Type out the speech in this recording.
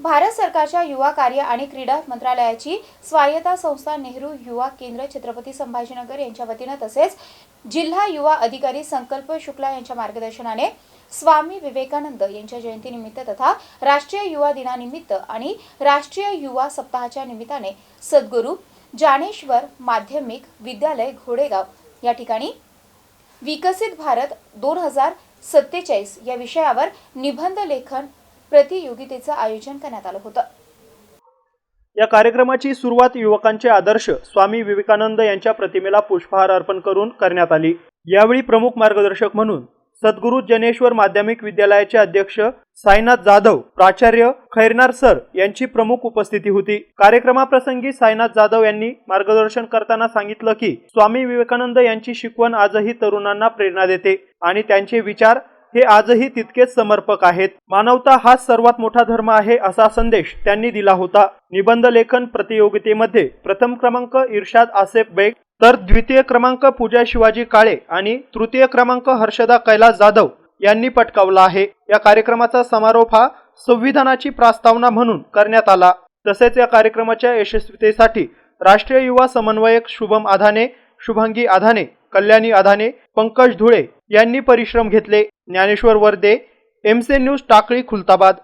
भारत सरकारच्या युवा कार्य आणि क्रीडा मंत्रालयाची स्वायत्ता संस्था नेहरू युवा केंद्र छत्रपती संभाजीनगर यांच्या वतीनं तसेच जिल्हा युवा अधिकारी संकल्प शुक्ला यांच्या मार्गदर्शनाने स्वामी विवेकानंद यांच्या जयंतीनिमित्त तथा राष्ट्रीय युवा दिनानिमित्त आणि राष्ट्रीय युवा सप्ताहाच्या निमित्ताने सद्गुरू जानेश्वर माध्यमिक विद्यालय घोडेगाव या ठिकाणी विकसित भारत दोन हजार सत्तेचाळीस या विषयावर निबंध लेखन प्रतियोगितेचं आयोजन करण्यात आलं होतं. या कार्यक्रमाची सुरुवात युवकांचे आदर्श स्वामी विवेकानंद यांच्या प्रतिमेला पुष्पहार अर्पण करून करण्यात आली. यावेळी प्रमुख मार्गदर्शक म्हणून सद्गुरू जनेश्वर माध्यमिक विद्यालयाचे अध्यक्ष साईनाथ जाधव प्राचार्य खैरनार सर यांची प्रमुख उपस्थिती होती. कार्यक्रमाप्रसंगी साईनाथ जाधव यांनी मार्गदर्शन करताना सांगितलं की स्वामी विवेकानंद यांची शिकवण आजही तरुणांना प्रेरणा देते आणि त्यांचे विचार हे आजही तितकेच समर्पक आहेत. मानवता हाच सर्वात मोठा धर्म आहे असा संदेश त्यांनी दिला होता. निबंध लेखन प्रतियोगितेमध्ये प्रथम क्रमांक इर्शाद आसेफ बेग तर द्वितीय क्रमांक पूजा शिवाजी काळे आणि तृतीय क्रमांक हर्षदा कैलास जाधव यांनी पटकावला आहे. या कार्यक्रमाचा समारोप हा संविधानाची प्रस्तावना म्हणून करण्यात आला. तसेच या कार्यक्रमाच्या यशस्वीतेसाठी राष्ट्रीय युवा समन्वयक शुभम आधाने शुभांगी आधाने कल्याणी अधाने पंकज धुळे यांनी परिश्रम घेतले. ज्ञानेश्वर वर्दे एमसे न्यूज टाकळी खुलताबाद.